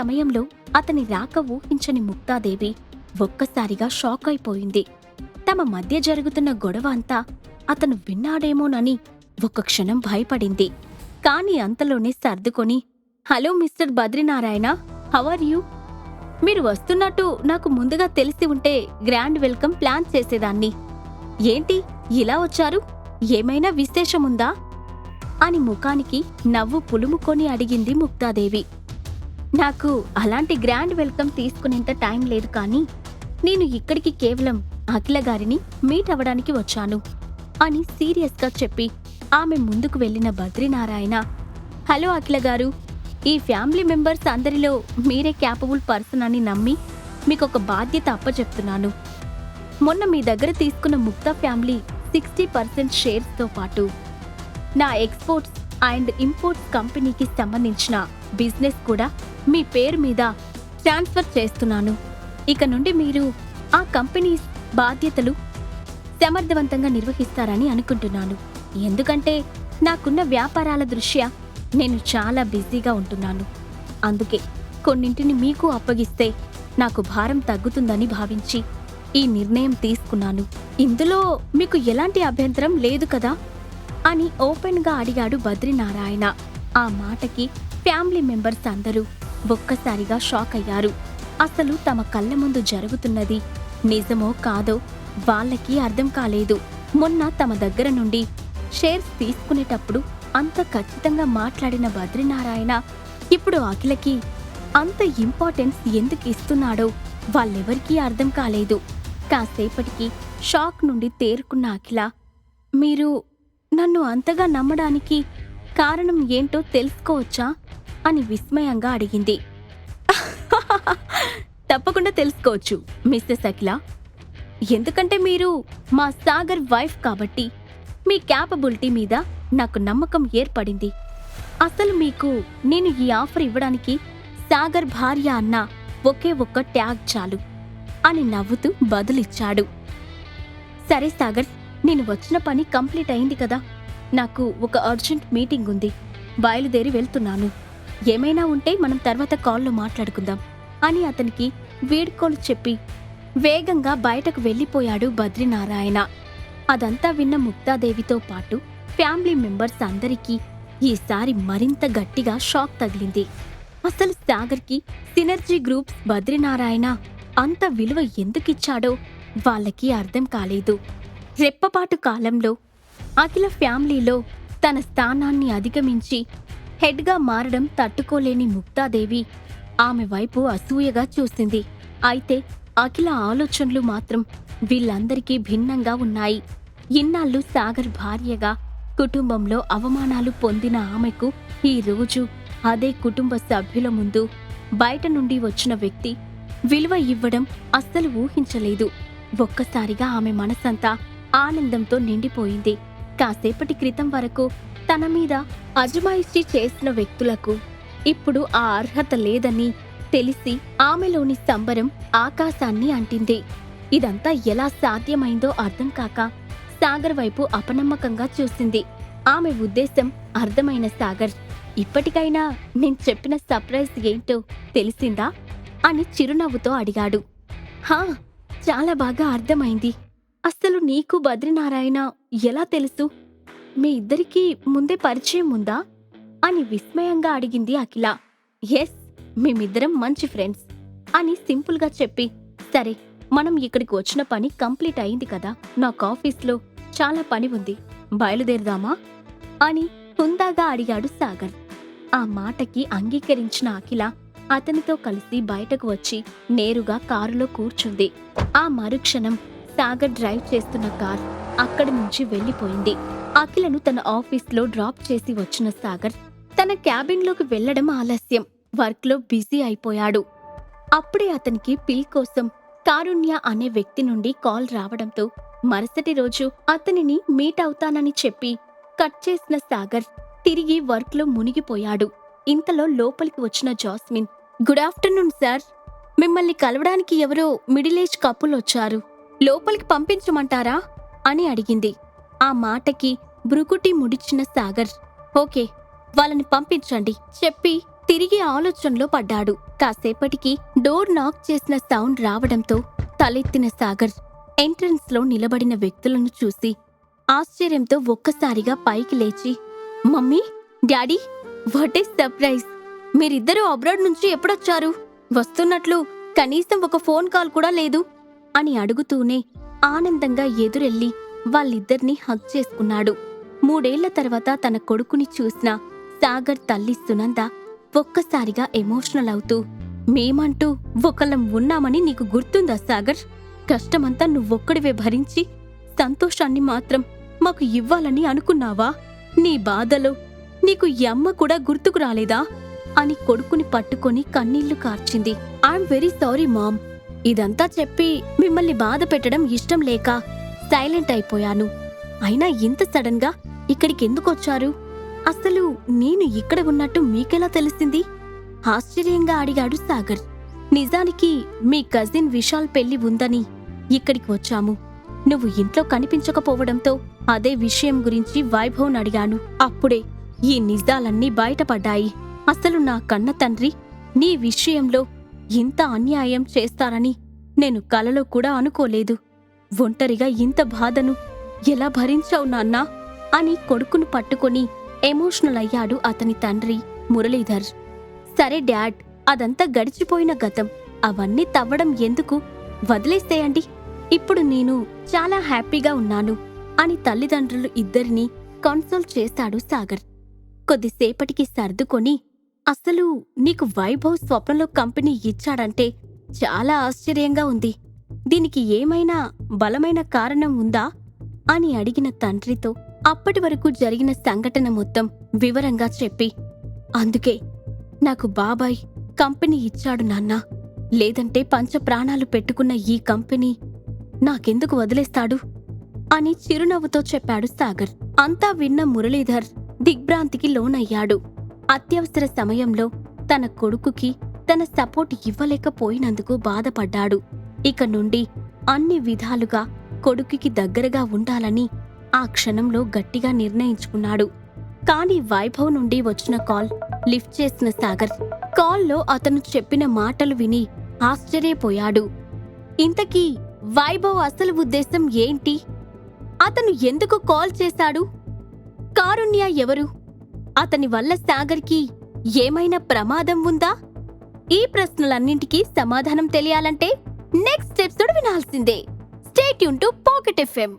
సమయంలో అతని రాక ఊహించని ముక్తాదేవి ఒక్కసారిగా షాక్ అయిపోయింది. తమ మధ్య జరుగుతున్న గొడవ అంతా అతను విన్నాడేమోనని ఒక క్షణం భయపడింది. కాని అంతలోనే సర్దుకొని hello mister Badrinarayana how are you? మీరు వస్తున్నట్టు నాకు ముందుగా తెలిసి ఉంటే గ్రాండ్ వెల్కమ్ ప్లాన్ చేసేదాన్ని. ఏంటి ఇలా వచ్చారు? ఏమైనా విశేషముందా? అని ముఖానికి నవ్వు పులుముకొని అడిగింది ముక్తాదేవి. నాకు అలాంటి గ్రాండ్ వెల్కమ్ తీసుకునేంత టైం లేదు కానీ నేను ఇక్కడికి కేవలం అఖిల గారిని మీట్ అవ్వడానికి వచ్చాను అని సీరియస్గా చెప్పి ఆమె ముందుకు వెళ్ళిన బద్రీనారాయణ హలో అఖిల గారు ఈ ఫ్యామిలీ మెంబర్స్ అందరిలో మీరే క్యాపబుల్ పర్సన్ అని నమ్మి మీకు ఒక బాధ్యత అప్పచెప్తున్నాను. మొన్న మీ దగ్గర తీసుకున్న ముక్తా ఫ్యామిలీ సిక్స్టీ పర్సెంట్ షేర్స్తో పాటు నా ఎక్స్పోర్ట్స్ అండ్ ఇంపోర్ట్స్ కంపెనీకి సంబంధించిన బిజినెస్ కూడా మీ పేరు మీద ట్రాన్స్ఫర్ చేస్తున్నాను. ఇక నుండి మీరు ఆ కంపెనీస్ బాధ్యతలు సమర్థవంతంగా నిర్వహిస్తారని అనుకుంటున్నాను. ఎందుకంటే నాకున్న వ్యాపారాల దృష్ట్యా నేను చాలా బిజీగా ఉంటున్నాను. అందుకే కొన్నింటిని మీకు అప్పగిస్తే నాకు భారం తగ్గుతుందని భావించి ఈ నిర్ణయం తీసుకున్నాను. ఇందులో మీకు ఎలాంటి అభ్యంతరం లేదు కదా? అని ఓపెన్గా అడిగాడు బద్రీనారాయణ. ఆ మాటకి ఫ్యామిలీ మెంబర్స్ అందరూ ఒక్కసారిగా షాక్ అయ్యారు. అసలు తమ కళ్ళ ముందు జరుగుతున్నది నిజమో కాదో వాళ్ళకి అర్థం కాలేదు. మొన్న తమ దగ్గర నుండి షేర్స్ తీసుకునేటప్పుడు అంత ఖచ్చితంగా మాట్లాడిన బద్రీనారాయణ ఇప్పుడు అఖిలకి అంత ఇంపార్టెన్స్ ఎందుకు ఇస్తున్నాడో వాళ్ళెవరికీ అర్థం కాలేదు. కాసేపటికి షాక్ నుండి తేరుకున్న అఖిల మీరు నన్ను అంతగా నమ్మడానికి కారణం ఏంటో తెలుసుకోవచ్చా? అని విస్మయంగా అడిగింది. తప్పకుండా తెలుసుకోవచ్చు మిస్సెస్ అఖిల ఎందుకంటే మీరు మా సాగర్ వైఫ్ కాబట్టి మీ క్యాపబిలిటీ మీద నాకు నమ్మకం ఏర్పడింది. అసలు మీకు నేను ఈ ఆఫర్ ఇవ్వడానికి సాగర్ భార్య అన్న ఒకే ఒక్క ట్యాగ్ చాలు అని నవ్వుతూ బదులిచ్చాడు. సరే సాగర్ నేను వచ్చిన పని కంప్లీట్ అయింది కదా. నాకు ఒక అర్జెంట్ మీటింగ్ ఉంది. బయలుదేరి వెళ్తున్నాను. ఏమైనా ఉంటే మనం తర్వాత కాల్లో మాట్లాడుకుందాం అని అతనికి వీడ్కోలు చెప్పి వేగంగా బయటకు వెళ్ళిపోయాడు బద్రీనారాయణ. అదంతా విన్న ముక్తాదేవితో పాటు ఫ్యామిలీ మెంబర్స్ అందరికీ ఈసారి మరింత గట్టిగా షాక్ తగిలింది. అసలు సాగర్కి సినర్జీ గ్రూప్స్ బద్రీనారాయణ అంత విలువ ఎందుకిచ్చాడో వాళ్ళకి అర్థం కాలేదు. రెప్పపాటు కాలంలో అఖిల ఫ్యామిలీలో తన స్థానాన్ని అధిగమించి హెడ్గా మారడం తట్టుకోలేని ముక్తాదేవి ఆమె వైపు అసూయగా చూసింది. అయితే అఖిల ఆలోచనలు మాత్రం వీళ్ళందరికీ భిన్నంగా ఉన్నాయి. ఇన్నాళ్ళు సాగర్ భార్యగా కుటుంబంలో అవమానాలు పొందిన ఆమెకు ఈ రోజు అదే కుటుంబ సభ్యుల ముందు బయట నుండి వచ్చిన వ్యక్తి విలువ ఇవ్వడం అస్సలు ఊహించలేదు. ఒక్కసారిగా ఆమె మనసంతా ఆనందంతో నిండిపోయింది. కాసేపటి క్రితం వరకు తన మీద అజమాయిషీ చేసిన వ్యక్తులకు ఇప్పుడు ఆ అర్హత లేదని తెలిసి ఆమెలోని సంబరం ఆకాశాన్ని అంటింది. ఇదంతా ఎలా సాధ్యమైందో అర్థం కాక సాగర్ వైపు అపనమ్మకంగా చూసింది. ఆమె ఉద్దేశం అర్థమైన సాగర్ ఇప్పటికైనా నేను చెప్పిన సర్ప్రైజ్ ఏంటో తెలిసిందా? అని చిరునవ్వుతో అడిగాడు. హా చాలా బాగా అర్థమైంది. అస్సలు నీకు బద్రీనారాయణ ఎలా తెలుసు? మీ ఇద్దరికీ ముందే పరిచయం ఉందా? అని విస్మయంగా అడిగింది అఖిల. ఎస్ మేమిద్దరం మంచి ఫ్రెండ్స్ అని సింపుల్గా చెప్పి సరే మనం ఇక్కడికి వచ్చిన పని కంప్లీట్ అయింది కదా నాకు ఆఫీస్లో చాలా పని ఉంది బయలుదేరదామా? అని హుందాగా అడిగాడు సాగర్. ఆ మాటకి అంగీకరించిన అఖిల అతనితో కలిసి బయటకు వచ్చి నేరుగా కారులో కూర్చుంది. ఆ మరుక్షణం సాగర్ డ్రైవ్ చేస్తున్న కార్ అక్కడి నుంచి వెళ్ళిపోయింది. అఖిలను తన ఆఫీస్లో డ్రాప్ చేసి వచ్చిన సాగర్ తన క్యాబిన్లోకి వెళ్ళడం ఆలస్యం. వర్క్లో బిజీ అయిపోయాడు. అప్పుడే అతనికి పిల్ కోసం కారుణ్య అనే వ్యక్తి నుండి కాల్ రావడంతో మరుసటి రోజు అతనిని మీట్ అవుతానని చెప్పి కట్ చేసిన సాగర్ తిరిగి వర్క్లో మునిగిపోయాడు. ఇంతలో లోపలికి వచ్చిన జాస్మిన్ గుడ్ ఆఫ్టర్నూన్ సార్. మిమ్మల్ని కలవడానికి ఎవరో మిడిల్ ఏజ్ కప్పులు వచ్చారు. లోపలికి పంపించమంటారా? అని అడిగింది. ఆ మాటకి బ్రుకుటి ముడిచిన సాగర్ ఓకే వాళ్ళని పంపించండి చెప్పి తిరిగి ఆలోచనలో పడ్డాడు. కాసేపటికి డోర్ నాక్ చేసిన సౌండ్ రావడంతో తలెత్తిన సాగర్ ఎంట్రన్స్లో నిలబడిన వ్యక్తులను చూసి ఆశ్చర్యంతో ఒక్కసారిగా పైకి లేచి mummy daddy what is surprise! మీరిద్దరూ అబ్రాడ్ నుంచి ఎప్పుడొచ్చారు? వస్తున్నట్లు కనీసం ఒక ఫోన్ కాల్ కూడా లేదు అని అడుగుతూనే ఆనందంగా ఎదురెళ్ళి వాళ్ళిద్దరినీ హగ్ చేసుకున్నాడు. మూడేళ్ళ తర్వాత తన కొడుకుని చూసిన సాగర్ తల్లి సునంద ఒక్కసారిగా ఎమోషనల్ అవుతూ మేమంటూ ఒకళ్ళం ఉన్నామని నీకు గుర్తుందా సాగర్? కష్టమంతా నువ్వొక్కడివే భరించి సంతోషాన్ని మాత్రం మాకు ఇవ్వాలని అనుకున్నావా? నీ బాధలో నీకు ఎమ్మ కూడా గుర్తుకు రాలేదా? అని కొడుకుని పట్టుకొని కన్నీళ్ళు కార్చింది. I'm very sorry mom. ఇదంతా చెప్పి మిమ్మల్ని బాధ పెట్టడం ఇష్టం లేక సైలెంట్ అయిపోయాను. అయినా ఇంత సడన్గా ఇక్కడికి ఎందుకొచ్చారు అసలు నేను ఇక్కడ ఉన్నట్టు మీకెలా తెలిసింది? ఆశ్చర్యంగా అడిగాడు సాగర్. నిజానికి మీ కజిన్ విశాల్ పెళ్ళి ఉందని ఇక్కడికి వచ్చాము. నువ్వు ఇంట్లో కనిపించకపోవడంతో అదే విషయం గురించి వైభవ్ని అడిగాను. అప్పుడే ఈ నిజాలన్నీ బయటపడ్డాయి. అసలు నా కన్న తండ్రి నీ విషయంలో ఇంత అన్యాయం చేస్తారని నేను కలలో కూడా అనుకోలేదు. ఒంటరిగా ఇంత బాధను ఎలా భరించావు నాన్నా? అని కొడుకును పట్టుకొని ఎమోషనల్ అయ్యాడు అతని తండ్రి మురళీధర్. సరే డాడ్ అదంతా గడిచిపోయిన గతం. అవన్నీ తవ్వడం ఎందుకు? వదిలేసేయండి. ఇప్పుడు నేను చాలా హ్యాపీగా ఉన్నాను అని తల్లిదండ్రులు ఇద్దరినీ కన్సోల్ చేశాడు సాగర్. కొద్దిసేపటికి సర్దుకొని అసలు నీకు వైభవ్ స్వప్నంలో కంపెనీ ఇచ్చాడంటే చాలా ఆశ్చర్యంగా ఉంది. దీనికి ఏమైనా బలమైన కారణం ఉందా? అని అడిగిన తండ్రితో అప్పటి వరకు జరిగిన సంఘటన మొత్తం వివరంగా చెప్పి అందుకే నాకు బాబాయ్ కంపెనీ ఇచ్చాడు నాన్నా. లేదంటే పంచ ప్రాణాలు పెట్టుకున్న ఈ కంపెనీ నాకెందుకు వదిలేస్తాడు? అని చిరునవ్వుతో చెప్పాడు సాగర్. అంతా విన్న మురళీధర్ దిగ్భ్రాంతికి లోనయ్యాడు. అత్యవసర సమయంలో తన కొడుకుకి తన సపోర్ట్ ఇవ్వలేకపోయినందుకు బాధపడ్డాడు. ఇక నుండి అన్ని విధాలుగా కొడుకుకి దగ్గరగా ఉండాలని ఆ క్షణంలో గట్టిగా నిర్ణయించుకున్నాడు. కాని వైభవ్ నుండి వచ్చిన కాల్ లిఫ్ట్ చేసిన సాగర్ కాల్లో అతను చెప్పిన మాటలు విని ఆశ్చర్యపోయాడు. ఇంతకీ వైభవ్ అసలు ఉద్దేశం ఏంటి? అతను ఎందుకు కాల్ చేశాడు? కారుణ్య ఎవరు? అతని వల్ల సాగర్కి ఏమైనా ప్రమాదం ఉందా? ఈ ప్రశ్నలన్నింటికీ సమాధానం తెలియాలంటే నెక్స్ట్ ఎపిసోడ్ వినాల్సిందే. స్టేట్ యూన్ టు పాకెట్ ఎఫ్ఎం